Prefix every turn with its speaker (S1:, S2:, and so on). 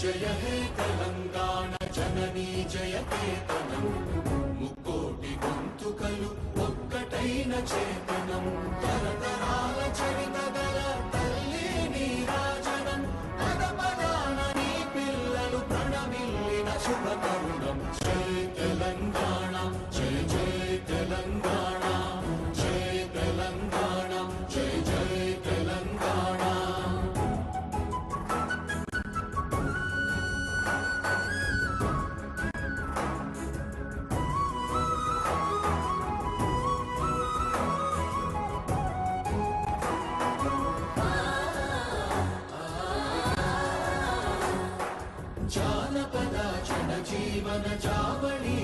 S1: జయ హే తెలంగాణ జననీ జయ చేతనం ముక్కోటి గొంతుకలు ఒక్కటైన చేతనం. తరతరాల చరిత గల తల్లి నీరాజనం. పద పదాన నీ పిల్లలు ప్రణమిల్లిన శుభ తరుణం. జై తెలంగాణ. జానపద జన జీవన చావళి